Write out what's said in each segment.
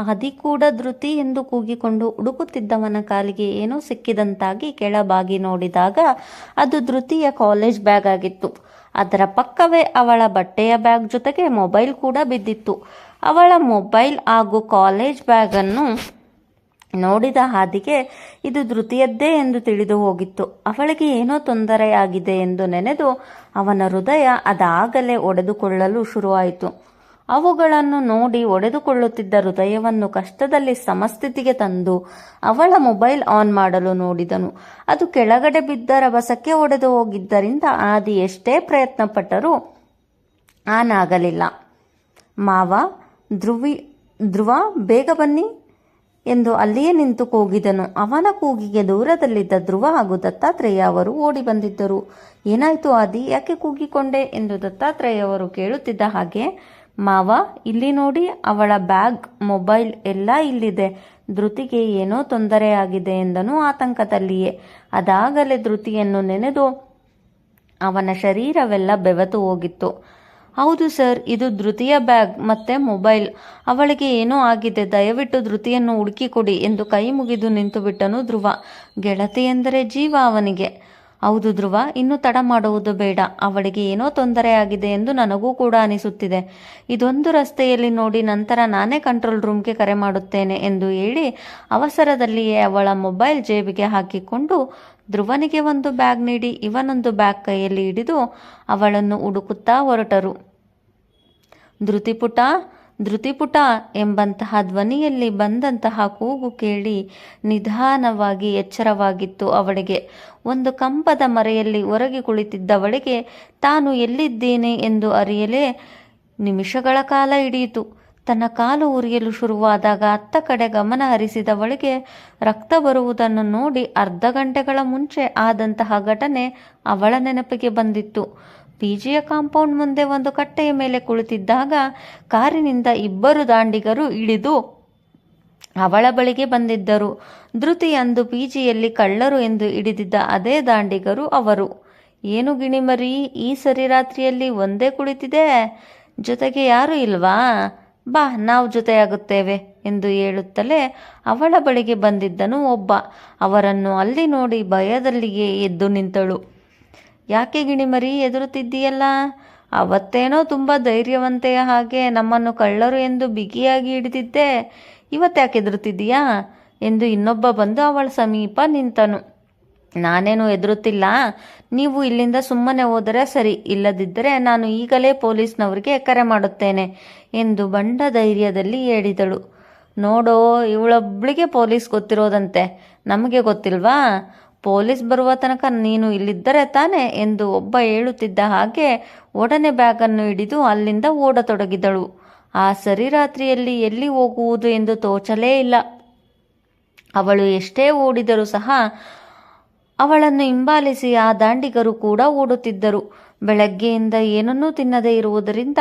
ಆದಿ ಕೂಡ ಧೃತಿ ಎಂದು ಕೂಗಿಕೊಂಡು ಹುಡುಕುತ್ತಿದ್ದವನ ಕಾಲಿಗೆ ಏನೋ ಸಿಕ್ಕಿದಂತಾಗಿ ಕೆಳಬಾಗಿ ನೋಡಿದಾಗ ಅದು ಧೃತಿಯ ಕಾಲೇಜ್ ಬ್ಯಾಗ್ ಆಗಿತ್ತು. ಅದರ ಪಕ್ಕವೇ ಅವಳ ಬಟ್ಟೆಯ ಬ್ಯಾಗ್ ಜೊತೆಗೆ ಮೊಬೈಲ್ ಕೂಡ ಬಿದ್ದಿತ್ತು. ಅವಳ ಮೊಬೈಲ್ ಹಾಗೂ ಕಾಲೇಜ್ ಬ್ಯಾಗನ್ನು ನೋಡಿದ ಹಾದಿಗೆ ಇದು ಧೃತಿಯದ್ದೇ ಎಂದು ತಿಳಿದು ಹೋಗಿತ್ತು. ಅವಳಿಗೆ ಏನೋ ತೊಂದರೆಯಾಗಿದೆ ಎಂದು ನೆನೆದು ಅವನ ಹೃದಯ ಅದಾಗಲೇ ಒಡೆದುಕೊಳ್ಳಲು ಶುರುವಾಯಿತು. ಅವುಗಳನ್ನು ನೋಡಿ ಒಡೆದುಕೊಳ್ಳುತ್ತಿದ್ದ ಹೃದಯವನ್ನು ಕಷ್ಟದಲ್ಲಿ ಸಮಸ್ಥಿತಿಗೆ ತಂದು ಅವಳ ಮೊಬೈಲ್ ಆನ್ ಮಾಡಲು ನೋಡಿದನು. ಅದು ಕೆಳಗಡೆ ಬಿದ್ದ ರಭಸಕ್ಕೆ ಒಡೆದು ಹೋಗಿದ್ದರಿಂದ ಆದಿ ಎಷ್ಟೇ ಪ್ರಯತ್ನಪಟ್ಟರೂ ಆನ್ ಆಗಲಿಲ್ಲ. ಮಾವ, ಧ್ರುವಿ, ಧ್ರುವ, ಬೇಗ ಬನ್ನಿ ಎಂದು ಅಲ್ಲಿಯೇ ನಿಂತು ಕೂಗಿದನು. ಅವನ ಕೂಗಿಗೆ ದೂರದಲ್ಲಿದ್ದ ಧ್ರುವ ಹಾಗೂ ದತ್ತಾತ್ರೇಯ ಅವರು ಓಡಿ ಬಂದಿದ್ದರು. ಏನಾಯಿತು ಆದಿ, ಯಾಕೆ ಕೂಗಿಕೊಂಡೆ ಎಂದು ದತ್ತಾತ್ರೇಯ ಅವರು ಕೇಳುತ್ತಿದ್ದ ಹಾಗೆ ಮಾವ, ಇಲ್ಲಿ ನೋಡಿ, ಅವಳ ಬ್ಯಾಗ್, ಮೊಬೈಲ್ ಎಲ್ಲ ಇಲ್ಲಿದೆ. ಧೃತಿಗೆ ಏನೋ ತೊಂದರೆಯಾಗಿದೆ ಎಂದನು ಆತಂಕದಲ್ಲಿಯೇ. ಅದಾಗಲೇ ಧೃತಿಯನ್ನು ನೆನೆದು ಅವನ ಶರೀರವೆಲ್ಲ ಬೆವತು ಹೋಗಿತ್ತು. ಹೌದು ಸರ್, ಇದು ಧೃತಿಯ ಬ್ಯಾಗ್, ಮತ್ತೆ ಮೊಬೈಲ್. ಅವಳಿಗೆ ಏನೋ ಆಗಿದೆ, ದಯವಿಟ್ಟು ಧೃತಿಯನ್ನು ಹುಡುಕಿಕೊಡಿ ಎಂದು ಕೈ ಮುಗಿದು ನಿಂತುಬಿಟ್ಟನು ಧ್ರುವ. ಗೆಳತಿ ಎಂದರೆ ಜೀವ ಅವನಿಗೆ. ಹೌದು ಧ್ರುವ, ಇನ್ನು ತಡ ಮಾಡುವುದು ಬೇಡ. ಅವಳಿಗೆ ಏನೋ ತೊಂದರೆಯಾಗಿದೆ ಎಂದು ನನಗೂ ಕೂಡ ಅನಿಸುತ್ತಿದೆ. ಇದೊಂದು ರಸ್ತೆಯಲ್ಲಿ ನೋಡಿ ನಂತರ ನಾನೇ ಕಂಟ್ರೋಲ್ ರೂಮ್ಗೆ ಕರೆ ಮಾಡುತ್ತೇನೆ ಎಂದು ಹೇಳಿ ಅವಸರದಲ್ಲಿಯೇ ಅವಳ ಮೊಬೈಲ್ ಜೇಬಿಗೆ ಹಾಕಿಕೊಂಡು ಧ್ರುವನಿಗೆ ಒಂದು ಬ್ಯಾಗ್ ನೀಡಿ ಇವನೊಂದು ಬ್ಯಾಗ್ ಕೈಯಲ್ಲಿ ಹಿಡಿದು ಅವಳನ್ನು ಹುಡುಕುತ್ತಾ ಹೊರಟರು. ಧೃತಿಪುಟ ಧೃತಿಪುಟ ಎಂಬಂತಹ ಧ್ವನಿಯಲ್ಲಿ ಬಂದಂತಹ ಕೂಗು ಕೇಳಿ ನಿಧಾನವಾಗಿ ಎಚ್ಚರವಾಗಿತ್ತು ಅವಳಿಗೆ. ಒಂದು ಕಂಬದ ಮರೆಯಲ್ಲಿ ಹೊರಗೆ ಕುಳಿತಿದ್ದವಳಿಗೆ ತಾನು ಎಲ್ಲಿದ್ದೇನೆ ಎಂದು ಅರಿಯಲೇ ನಿಮಿಷಗಳ ಕಾಲ ಹಿಡಿಯಿತು. ತನ್ನ ಕಾಲು ಉರಿಯಲು ಶುರುವಾದಾಗ ಅತ್ತ ಕಡೆ ಗಮನ ಹರಿಸಿದವಳಿಗೆ ರಕ್ತ ಬರುವುದನ್ನು ನೋಡಿ ಅರ್ಧ ಗಂಟೆಗಳ ಮುಂಚೆ ಆದಂತಹ ಘಟನೆ ಅವಳ ನೆನಪಿಗೆ ಬಂದಿತ್ತು. ಪಿಜಿಯ ಕಾಂಪೌಂಡ್ ಮುಂದೆ ಒಂದು ಕಟ್ಟೆಯ ಮೇಲೆ ಕುಳಿತಿದ್ದಾಗ ಕಾರಿನಿಂದ ಇಬ್ಬರು ದಾಂಡಿಗರು ಇಳಿದು ಅವಳ ಬಳಿಗೆ ಬಂದಿದ್ದರು. ಧೃತಿ ಅಂದು ಪಿಜಿಯಲ್ಲಿ ಕಳ್ಳರು ಎಂದು ಹಿಡಿದಿದ್ದ ಅದೇ ದಾಂಡಿಗರು ಅವರು. ಏನು ಗಿಣಿಮರಿ ಈ ಸರಿ ರಾತ್ರಿಯಲ್ಲಿ ಒಂದೇ ಕುಳಿತಿದೆ? ಜೊತೆಗೆ ಯಾರೂ ಇಲ್ವಾ? ಬಾ, ನಾವು ಜೊತೆಯಾಗುತ್ತೇವೆ, ಎಂದು ಹೇಳುತ್ತಲೇ ಅವಳ ಬಳಿಗೆ ಬಂದಿದ್ದನು ಒಬ್ಬ. ಅವರನ್ನು ಅಲ್ಲಿ ನೋಡಿ ಭಯದಲ್ಲಿಯೇ ಎದ್ದು ನಿಂತಳು. ಯಾಕೆ ಗಿಣಿಮರಿ ಎದುರುತ್ತಿದ್ದೀಯಲ್ಲ ಅವತ್ತೇನೋ ತುಂಬ ಧೈರ್ಯವಂತೆಯ ಹಾಗೆ ನಮ್ಮನ್ನು ಕಳ್ಳರು ಎಂದು ಬಿಗಿಯಾಗಿ ಹಿಡಿದಿದ್ದೆ. ಇವತ್ತ್ಯಾಕೆ ಎದುರುತ್ತಿದ್ದೀಯಾ ಎಂದು ಇನ್ನೊಬ್ಬ ಬಂದು ಅವಳ ಸಮೀಪ ನಿಂತನು. ನಾನೇನು ಎದುರುತ್ತಿಲ್ಲ ನೀವು ಇಲ್ಲಿಂದ ಸುಮ್ಮನೆ ಹೋದರೆ ಸರಿ. ಇಲ್ಲದಿದ್ದರೆ ನಾನು ಈಗಲೇ ಪೊಲೀಸ್ನವರಿಗೆ ಕರೆ ಮಾಡುತ್ತೇನೆ ಎಂದು ಬಂಡ ಧೈರ್ಯದಲ್ಲಿ ಹೇಳಿದಳು. ನೋಡೋ, ಇವಳೊಬ್ಳಿಗೆ ಪೊಲೀಸ್ ಗೊತ್ತಿರೋದಂತೆ. ನಮಗೆ ಗೊತ್ತಿಲ್ವಾ? ಪೊಲೀಸ್ ಬರುವ ತನಕ ನೀನು ಇಲ್ಲಿದ್ದರೆ ತಾನೆ ಎಂದು ಒಬ್ಬ ಹೇಳುತ್ತಿದ್ದ ಹಾಗೆ ಒಡನೆ ಬ್ಯಾಗನ್ನು ಹಿಡಿದು ಅಲ್ಲಿಂದ ಓಡತೊಡಗಿದಳು. ಆ ಸರಿ ರಾತ್ರಿಯಲ್ಲಿ ಎಲ್ಲಿ ಹೋಗುವುದು ಎಂದು ತೋಚಲೇ ಇಲ್ಲ. ಅವಳು ಎಷ್ಟೇ ಓಡಿದರೂ ಸಹ ಅವಳನ್ನು ಹಿಂಬಾಲಿಸಿ ಆ ದಾಂಡಿಗರು ಕೂಡ ಓಡುತ್ತಿದ್ದರು. ಬೆಳಗ್ಗೆಯಿಂದ ಏನನ್ನೂ ತಿನ್ನದೇ ಇರುವುದರಿಂದ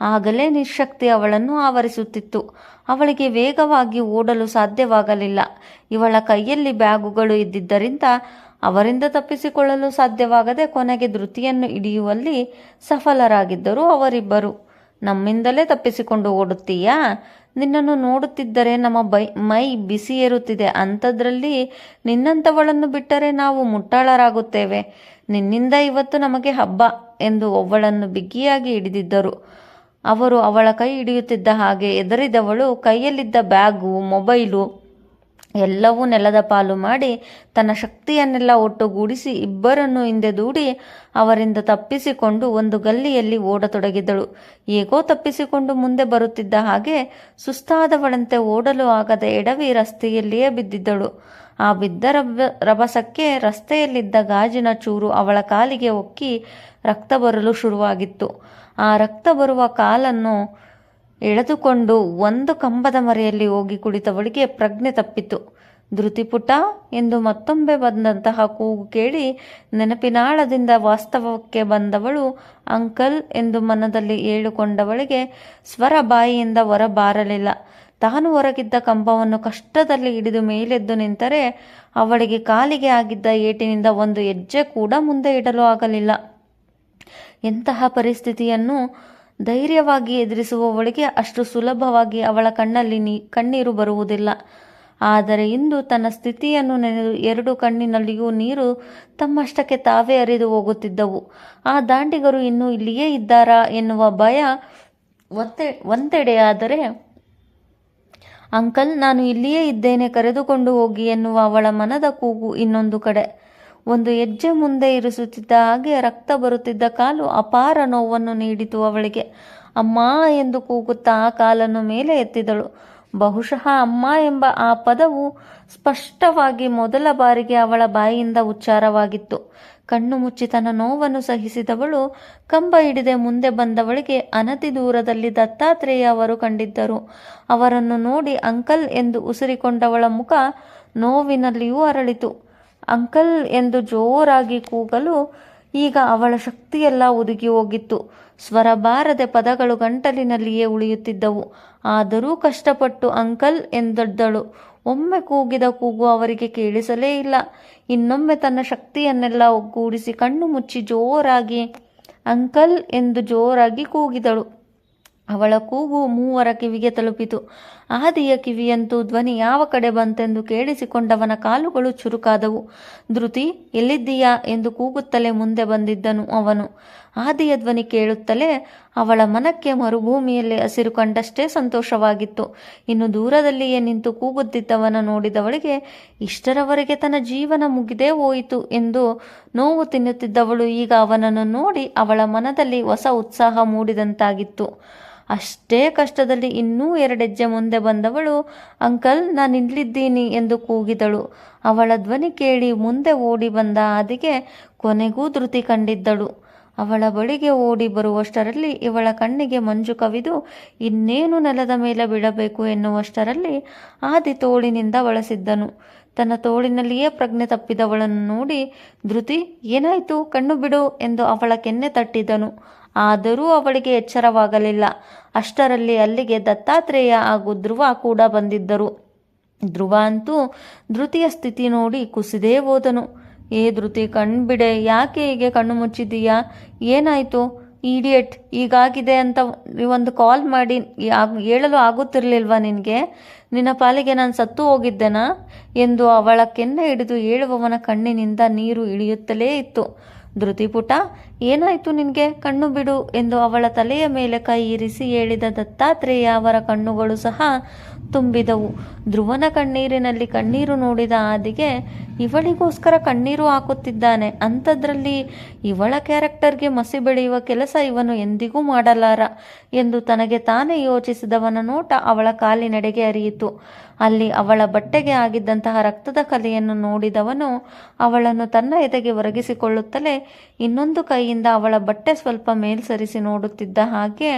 ಆಗಲೇ ನಿಶಕ್ತಿ ಅವಳನ್ನು ಆವರಿಸುತ್ತಿತ್ತು. ಅವಳಿಗೆ ವೇಗವಾಗಿ ಓಡಲು ಸಾಧ್ಯವಾಗಲಿಲ್ಲ. ಇವಳ ಕೈಯಲ್ಲಿ ಬ್ಯಾಗುಗಳು ಇದ್ದಿದ್ದರಿಂದ ಅವರಿಂದ ತಪ್ಪಿಸಿಕೊಳ್ಳಲು ಸಾಧ್ಯವಾಗದೆ ಕೊನೆಗೆ ಧೃತಿಯನ್ನು ಹಿಡಿಯುವಲ್ಲಿ ಸಫಲರಾಗಿದ್ದರು ಅವರಿಬ್ಬರು. ನಮ್ಮಿಂದಲೇ ತಪ್ಪಿಸಿಕೊಂಡು ಓಡುತ್ತೀಯಾ? ನಿನ್ನನ್ನು ನೋಡುತ್ತಿದ್ದರೆ ನಮ್ಮ ಬೈ, ಮೈ ಬಿಸಿ ಏರುತ್ತಿದೆ. ಅಂಥದ್ರಲ್ಲಿ ನಿನ್ನಂಥವಳನ್ನು ಬಿಟ್ಟರೆ ನಾವು ಮುಟ್ಟಾಳರಾಗುತ್ತೇವೆ. ನಿನ್ನಿಂದ ಇವತ್ತು ನಮಗೆ ಹಬ್ಬ ಎಂದು ಒಬ್ಬಳನ್ನು ಬಿಗಿಯಾಗಿ ಹಿಡಿದಿದ್ದರು. ಅವರು ಅವಳ ಕೈ ಹಿಡಿಯುತ್ತಿದ್ದ ಹಾಗೆ ಎದರಿದವಳು ಕೈಯಲ್ಲಿದ್ದ ಬ್ಯಾಗು, ಮೊಬೈಲು ಎಲ್ಲವೂ ನೆಲದ ಪಾಲು ಮಾಡಿ ತನ್ನ ಶಕ್ತಿಯನ್ನೆಲ್ಲ ಒಟ್ಟುಗೂಡಿಸಿ ಇಬ್ಬರನ್ನು ಹಿಂದೆ ದೂಡಿ ಅವರಿಂದ ತಪ್ಪಿಸಿಕೊಂಡು ಒಂದು ಗಲ್ಲಿಯಲ್ಲಿ ಓಡತೊಡಗಿದಳು. ಹೇಗೋ ತಪ್ಪಿಸಿಕೊಂಡು ಮುಂದೆ ಬರುತ್ತಿದ್ದ ಹಾಗೆ ಸುಸ್ತಾದವಳಂತೆ ಓಡಲು ಆಗದ ಎಡವಿ ರಸ್ತೆಯಲ್ಲಿಯೇ ಬಿದ್ದಿದ್ದಳು. ಆ ಬಿದ್ದ ರಭ ರಭಸಕ್ಕೆ ರಸ್ತೆಯಲ್ಲಿದ್ದ ಗಾಜಿನ ಚೂರು ಅವಳ ಕಾಲಿಗೆ ಒಕ್ಕಿ ರಕ್ತ ಬರಲು ಶುರುವಾಗಿತ್ತು. ಆ ರಕ್ತ ಬರುವ ಕಾಲನ್ನು ಎಳೆದುಕೊಂಡು ಒಂದು ಕಂಬದ ಮರೆಯಲ್ಲಿ ಹೋಗಿ ಕುಳಿತವಳಿಗೆ ಪ್ರಜ್ಞೆ ತಪ್ಪಿತು. ಧೃತಿಪುಟ ಎಂದು ಮತ್ತೊಮ್ಮೆ ಬಂದಂತಹ ಕೂಗು ಕೇಳಿ ನೆನಪಿನಾಳದಿಂದ ವಾಸ್ತವಕ್ಕೆ ಬಂದವಳು ಅಂಕಲ್ ಎಂದು ಮನದಲ್ಲಿ ಹೇಳಿಕೊಂಡವಳಿಗೆ ಸ್ವರ ಬಾಯಿಯಿಂದ ಹೊರಬಾರಲಿಲ್ಲ ತಾನು ಹೊರಗಿದ್ದ ಕಂಬವನ್ನು ಕಷ್ಟದಲ್ಲಿ ಹಿಡಿದು ಮೇಲೆದ್ದು ನಿಂತರೆ ಅವಳಿಗೆ ಕಾಲಿಗೆ ಆಗಿದ್ದ ಏಟಿನಿಂದ ಒಂದು ಹೆಜ್ಜೆ ಕೂಡ ಮುಂದೆ ಇಡಲು ಆಗಲಿಲ್ಲ. ಎಂತಹ ಪರಿಸ್ಥಿತಿಯನ್ನು ಧೈರ್ಯವಾಗಿ ಎದುರಿಸುವವಳಿಗೆ ಅಷ್ಟು ಸುಲಭವಾಗಿ ಅವಳ ಕಣ್ಣಲ್ಲಿ ನೀ, ಕಣ್ಣೀರು ಬರುವುದಿಲ್ಲ. ಆದರೆ ಇಂದು ತನ್ನ ಸ್ಥಿತಿಯನ್ನು ನೆನೆದು ಎರಡು ಕಣ್ಣಿನಲ್ಲಿಯೂ ನೀರು ತಮ್ಮಷ್ಟಕ್ಕೆ ತಾವೇ ಅರಿದು ಹೋಗುತ್ತಿದ್ದವು. ಆ ದಾಂಡಿಗರು ಇನ್ನೂ ಇಲ್ಲಿಯೇ ಇದ್ದಾರಾ ಎನ್ನುವ ಭಯ ಒತ್ತೆ, ಒಂದೆಡೆಯಾದರೆ ಅಂಕಲ್, ನಾನು ಇಲ್ಲಿಯೇ ಇದ್ದೇನೆ, ಕರೆದುಕೊಂಡು ಹೋಗಿ ಎನ್ನುವ ಅವಳ ಮನದ ಕೂಗು ಇನ್ನೊಂದು ಕಡೆ. ಒಂದು ಹೆಜ್ಜೆ ಮುಂದೆ ಇರಿಸುತ್ತಿದ್ದ ಹಾಗೆ ರಕ್ತ ಬರುತ್ತಿದ್ದ ಕಾಲು ಅಪಾರ ನೋವನ್ನು ನೀಡಿತು ಅವಳಿಗೆ. ಅಮ್ಮ ಎಂದು ಕೂಗುತ್ತಾ ಆ ಕಾಲನ್ನು ಮೇಲೆ ಎತ್ತಿದಳು. ಬಹುಶಃ ಅಮ್ಮ ಎಂಬ ಆ ಪದವು ಸ್ಪಷ್ಟವಾಗಿ ಮೊದಲ ಬಾರಿಗೆ ಅವಳ ಬಾಯಿಯಿಂದ ಉಚ್ಚಾರವಾಗಿತ್ತು. ಕಣ್ಣು ಮುಚ್ಚಿ ತನ್ನ ನೋವನ್ನು ಸಹಿಸಿದವಳು, ಕಂಬ ಹಿಡಿದೆ ಮುಂದೆ ಬಂದವಳಿಗೆ ಅನತಿ ದೂರದಲ್ಲಿ ದತ್ತಾತ್ರೇಯ ಅವರು ಕಂಡಿದ್ದರು. ಅವರನ್ನು ನೋಡಿ ಅಂಕಲ್ ಎಂದು ಉಸಿರಿಕೊಂಡವಳ ಮುಖ ನೋವಿನಲ್ಲಿಯೂ ಅರಳಿತು. ಅಂಕಲ್ ಎಂದು ಜೋರಾಗಿ ಕೂಗಲು ಈಗ ಅವಳ ಶಕ್ತಿಯೆಲ್ಲ ಒದಗಿ ಹೋಗಿತ್ತು. ಸ್ವರ ಬಾರದೆ ಪದಗಳು ಗಂಟಲಿನಲ್ಲಿಯೇ ಉಳಿಯುತ್ತಿದ್ದವು. ಆದರೂ ಕಷ್ಟಪಟ್ಟು ಅಂಕಲ್ ಎಂದದ್ದಳು. ಒಮ್ಮೆ ಕೂಗಿದ ಕೂಗು ಅವರಿಗೆ ಕೇಳಿಸಲೇ ಇಲ್ಲ. ಇನ್ನೊಮ್ಮೆ ತನ್ನ ಶಕ್ತಿಯನ್ನೆಲ್ಲ ಒಗ್ಗೂಡಿಸಿ ಕಣ್ಣು ಮುಚ್ಚಿ ಜೋರಾಗಿ, ಅಂಕಲ್ ಎಂದು ಜೋರಾಗಿ ಕೂಗಿದಳು. ಅವಳ ಕೂಗು ಮೂವರ ಕಿವಿಗೆ ತಲುಪಿತು. ಆದಿಯ ಕಿವಿಯಂತೂ ಧ್ವನಿ ಯಾವ ಕಡೆ ಬಂತೆಂದು ಕೇಳಿಸಿಕೊಂಡವನ ಕಾಲುಗಳು ಚುರುಕಾದವು. ಧೃತಿ, ಎಲ್ಲಿದ್ದೀಯಾ ಎಂದು ಕೂಗುತ್ತಲೇ ಮುಂದೆ ಬಂದಿದ್ದನು ಅವನು. ಆದಿಯ ಧ್ವನಿ ಕೇಳುತ್ತಲೇ ಅವಳ ಮನಕ್ಕೆ ಮರುಭೂಮಿಯಲ್ಲಿ ಹಸಿರು ಕಂಡಷ್ಟೇ ಸಂತೋಷವಾಗಿತ್ತು. ಇನ್ನು ದೂರದಲ್ಲಿಯೇ ನಿಂತು ಕೂಗುತ್ತಿದ್ದವನ ನೋಡಿದವಳಿಗೆ, ಇಷ್ಟರವರೆಗೆ ತನ್ನ ಜೀವನ ಮುಗಿದೇ ಹೋಯಿತು ಎಂದು ನೋವು ತಿನ್ನುತ್ತಿದ್ದವಳು. ಈಗ ಅವನನ್ನು ನೋಡಿ ಅವಳ ಮನದಲ್ಲಿ ಹೊಸ ಉತ್ಸಾಹ ಮೂಡಿದಂತಾಗಿತ್ತು. ಅಷ್ಟೇ ಕಷ್ಟದಲ್ಲಿ ಇನ್ನೂ ಎರಡೆಜ್ಜೆ ಮುಂದೆ ಬಂದವಳು. ಅಂಕಲ್, ನಾನು ಇಲ್ಲಿದ್ದೀನಿ ಎಂದು ಕೂಗಿದಳು. ಅವಳ ಧ್ವನಿ ಕೇಳಿ ಮುಂದೆ ಓಡಿ ಬಂದ ಆದಿಗೆ ಕೊನೆಗೂ ಧೃತಿ ಕಂಡಿದ್ದಳು. ಅವಳ ಬಳಿಗೆ ಓಡಿ ಬರುವಷ್ಟರಲ್ಲಿ ಇವಳ ಕಣ್ಣಿಗೆ ಮಂಜು ಕವಿದು, ಇನ್ನೇನು ನೆಲದ ಮೇಲೆ ಬಿಡಬೇಕು ಎನ್ನುವಷ್ಟರಲ್ಲಿ ಆದಿ ತೋಳಿನಿಂದ ಬಳಸಿದ್ದನು. ತನ್ನ ತೋಳಿನಲ್ಲಿಯೇ ಪ್ರಜ್ಞೆ ತಪ್ಪಿದವಳನ್ನು ನೋಡಿ, ಧೃತಿ, ಏನಾಯಿತು? ಕಣ್ಣು ಬಿಡು ಎಂದು ಅವಳ ಕೆನ್ನೆ ತಟ್ಟಿದನು. ಆದರೂ ಅವಳಿಗೆ ಎಚ್ಚರವಾಗಲಿಲ್ಲ. ಅಷ್ಟರಲ್ಲಿ ಅಲ್ಲಿಗೆ ದತ್ತಾತ್ರೇಯ ಹಾಗೂ ಧ್ರುವ ಕೂಡ ಬಂದಿದ್ದರು. ಧ್ರುವ ಅಂತೂ ಧೃತಿಯ ಸ್ಥಿತಿ ನೋಡಿ ಕುಸಿದೇ ಹೋದನು. ಏ ಧೃತಿ ಕಣ್ಬಿಡೆ, ಯಾಕೆ ಹೀಗೆ ಕಣ್ಣು ಮುಚ್ಚಿದೀಯಾ ಏನಾಯಿತು? ಈಡಿಯಟ್ ಈಗಾಗಿದೆ ಅಂತ ಒಂದು ಕಾಲ್ ಮಾಡಿ ಹೇಳಲು ಆಗುತ್ತಿರಲಿಲ್ವಾ ನಿನಗೆ? ನಿನ್ನ ಪಾಲಿಗೆ ನಾನು ಸತ್ತು ಹೋಗಿದ್ದೆನಾ? ಎಂದು ಅವಳ ಕೆನ್ನ ಹಿಡಿದು ಹೇಳುವವನ ಕಣ್ಣಿನಿಂದ ನೀರು ಇಳಿಯುತ್ತಲೇ ಇತ್ತು. ಧೃತಿಪುಟ ಏನಾಯಿತು ನಿನಗೆ? ಕಣ್ಣು ಬಿಡು ಎಂದು ಅವಳ ತಲೆಯ ಮೇಲೆ ಕೈ ಇರಿಸಿ ಹೇಳಿದ ದತ್ತಾತ್ರೇಯ ಅವರ ಕಣ್ಣುಗಳು ಸಹ ತುಂಬಿದವು. ಧ್ರುವನ ಕಣ್ಣೀರಿನಲ್ಲಿ ಕಣ್ಣೀರು ನೋಡಿದ ಆದಿಗೆ ಇವಳಿಗೋಸ್ಕರ ಕಣ್ಣೀರು ಹಾಕುತ್ತಿದ್ದಾನೆ. ಅಂಥದ್ರಲ್ಲಿ ಇವಳ ಕ್ಯಾರೆಕ್ಟರ್ಗೆ ಮಸಿ ಬೆಳೆಯುವ ಕೆಲಸ ಇವನು ಎಂದಿಗೂ ಮಾಡಲಾರ ಎಂದು ತನಗೆ ತಾನೇ ಯೋಚಿಸಿದವನ ನೋಟ ಅವಳ ಕಾಲಿನೆಡೆಗೆ ಅರಿಯಿತು ಅಲ್ಲಿ ಅವಳ ಬಟ್ಟೆಗೆ ಆಗಿದ್ದಂತಹ ರಕ್ತದ ಕಲೆಯನ್ನು ನೋಡಿದವನು ಅವಳನ್ನು ತನ್ನ ಎದೆಗೆ ಒರಗಿಸಿಕೊಳ್ಳುತ್ತಲೇ ಇನ್ನೊಂದು ಕೈಯಿಂದ ಅವಳ ಬಟ್ಟೆ ಸ್ವಲ್ಪ ಮೇಲ್ಸರಿಸಿ ನೋಡುತ್ತಿದ್ದ ಹಾಗೆ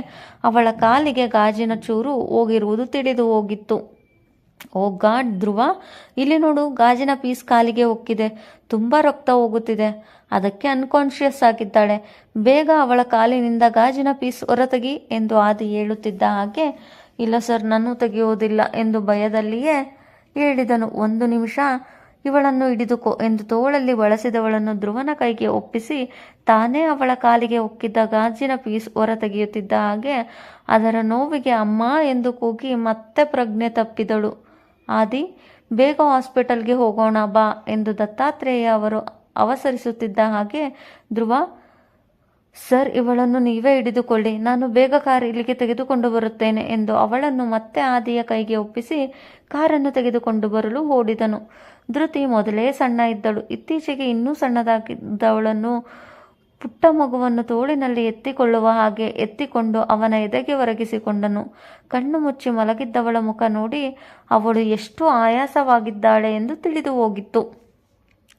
ಅವಳ ಕಾಲಿಗೆ ಗಾಜಿನ ಚೂರು ಹೋಗಿರುವುದು ತಿಳಿದು ಹೋಗಿತ್ತು. ಓ ಗಾಡ್, ಧ್ರುವ, ಇಲ್ಲಿ ನೋಡು, ಗಾಜಿನ ಪೀಸ್ ಕಾಲಿಗೆ ಹೊಕ್ಕಿದೆ ತುಂಬ ರಕ್ತ ಹೋಗುತ್ತಿದೆ. ಅದಕ್ಕೆ ಅನ್ಕಾನ್ಷಿಯಸ್ ಆಗಿದ್ದಾಳೆ. ಬೇಗ ಅವಳ ಕಾಲಿನಿಂದ ಗಾಜಿನ ಪೀಸ್ ಹೊರತೆಗಿ ಎಂದು ಆದಿ ಹೇಳುತ್ತಿದ್ದ ಹಾಗೆ, ಇಲ್ಲ ಸರ್ ನಾನು ತೆಗೆಯುವುದಿಲ್ಲ ಎಂದು ಭಯದಲ್ಲಿಯೇ ಹೇಳಿದನು. ಒಂದು ನಿಮಿಷ ಇವಳನ್ನು ಹಿಡಿದುಕೋ ಎಂದು ತೋಳಲ್ಲಿ ಬಳಸಿದವಳನ್ನು ಧ್ರುವನ ಕೈಗೆ ಒಪ್ಪಿಸಿ ತಾನೇ ಅವಳ ಕಾಲಿಗೆ ಒಕ್ಕಿದ್ದ ಗಾಜಿನ ಪೀಸ್ ಹೊರ ತೆಗೆಯುತ್ತಿದ್ದ ಹಾಗೆ, ಅದರ ನೋವಿಗೆ ಅಮ್ಮ ಎಂದು ಕೂಗಿ ಮತ್ತೆ ಪ್ರಜ್ಞೆ ತಪ್ಪಿದಳು. ಆದಿ, ಬೇಗ ಹಾಸ್ಪಿಟಲ್ಗೆ ಹೋಗೋಣ ಬಾ ಎಂದು ದತ್ತಾತ್ರೇಯ ಅವರು ಅವಸರಿಸುತ್ತಿದ್ದ ಹಾಗೆ, ಧ್ರುವ, ಸರ್, ಇವಳನ್ನು ನೀವೇ ಹಿಡಿದುಕೊಳ್ಳಿ. ನಾನು ಬೇಗ ಕಾರ್ ಇಲ್ಲಿಗೆ ತೆಗೆದುಕೊಂಡು ಬರುತ್ತೇನೆ ಎಂದು ಅವಳನ್ನು ಮತ್ತೆ ಆದಿಯ ಕೈಗೆ ಒಪ್ಪಿಸಿ ಕಾರನ್ನು ತೆಗೆದುಕೊಂಡು ಬರಲು ಓಡಿದನು. ಧೃತಿ ಮೊದಲೇ ಸಣ್ಣ ಇದ್ದಳು. ಇತ್ತೀಚೆಗೆ ಇನ್ನೂ ಸಣ್ಣದಾಗಿದ್ದವಳನ್ನು ಪುಟ್ಟ ಮಗುವನ್ನು ತೋಳಿನಲ್ಲಿ ಎತ್ತಿಕೊಳ್ಳುವ ಹಾಗೆ ಎತ್ತಿಕೊಂಡು ಅವನ ಎದೆಗೆ ಒರಗಿಸಿಕೊಂಡನು. ಕಣ್ಣು ಮುಚ್ಚಿ ಮಲಗಿದ್ದವಳ ಮುಖ ನೋಡಿ ಅವಳು ಎಷ್ಟು ಆಯಾಸವಾಗಿದ್ದಾಳೆ ಎಂದು ತಿಳಿದು ಹೋಗಿತ್ತು.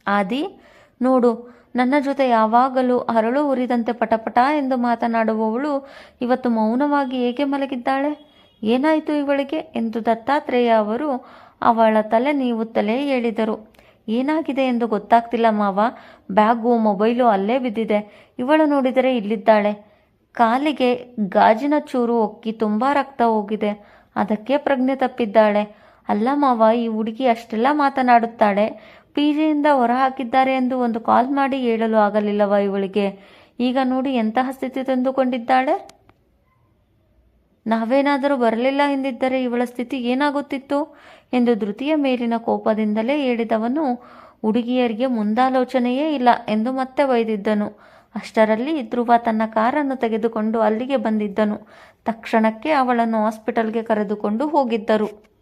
ಆದಿ, ನೋಡು, ನನ್ನ ಜೊತೆ ಯಾವಾಗಲೂ ಹರಳು ಉರಿದಂತೆ ಪಟಪಟ ಎಂದು ಮಾತನಾಡುವವಳು ಇವತ್ತು ಮೌನವಾಗಿ ಏಕೆ ಮಲಗಿದ್ದಾಳೆ? ಏನಾಯಿತು ಇವಳಿಗೆ? ಎಂದು ದತ್ತಾತ್ರೇಯ ಅವರು ಅವಳ ತಲೆ ನೀವುತ್ತಲೇ ಹೇಳಿದರು. ಏನಾಗಿದೆ ಎಂದು ಗೊತ್ತಾಗ್ತಿಲ್ಲ ಮಾವ. ಬ್ಯಾಗು, ಮೊಬೈಲು ಅಲ್ಲೇ ಬಿದ್ದಿದೆ. ಇವಳು ನೋಡಿದರೆ ಇಲ್ಲಿದ್ದಾಳೆ. ಕಾಲಿಗೆ ಗಾಜಿನ ಚೂರು ಒಕ್ಕಿ ತುಂಬ ರಕ್ತ ಹೋಗಿದೆ. ಅದಕ್ಕೆ ಪ್ರಜ್ಞೆ ತಪ್ಪಿದ್ದಾಳೆ. ಅಲ್ಲ ಮಾವ, ಈ ಹುಡುಗಿ ಅಷ್ಟೆಲ್ಲ ಮಾತನಾಡುತ್ತಾಳೆ. ಪಿ ಜಿಯಿಂದ ಹೊರಹಾಕಿದ್ದಾರೆ ಎಂದು ಒಂದು ಕಾಲ್ ಮಾಡಿ ಹೇಳಲು ಆಗಲಿಲ್ಲವ ಇವಳಿಗೆ? ಈಗ ನೋಡಿ ಎಂತಹ ಸ್ಥಿತಿ ತಂದುಕೊಂಡಿದ್ದಾಳೆ? ನಾವೇನಾದರೂ ಬರಲಿಲ್ಲ ಎಂದಿದ್ದರೆ ಇವಳ ಸ್ಥಿತಿ ಏನಾಗುತ್ತಿತ್ತು? ಎಂದು ಧೃತಿಯ ಮೇಲಿನ ಕೋಪದಿಂದಲೇ ಹೇಳಿದವನು, ಹುಡುಗಿಯರಿಗೆ ಮುಂದಾಲೋಚನೆಯೇ ಇಲ್ಲ ಎಂದು ಮತ್ತೆ ಬೈದಿದ್ದನು. ಅಷ್ಟರಲ್ಲಿ ಧ್ರುವ ತನ್ನ ಕಾರನ್ನು ತೆಗೆದುಕೊಂಡು ಅಲ್ಲಿಗೆ ಬಂದಿದ್ದನು. ತಕ್ಷಣಕ್ಕೆ ಅವಳನ್ನು ಹಾಸ್ಪಿಟಲ್ಗೆ ಕರೆದುಕೊಂಡು ಹೋಗಿದ್ದರು.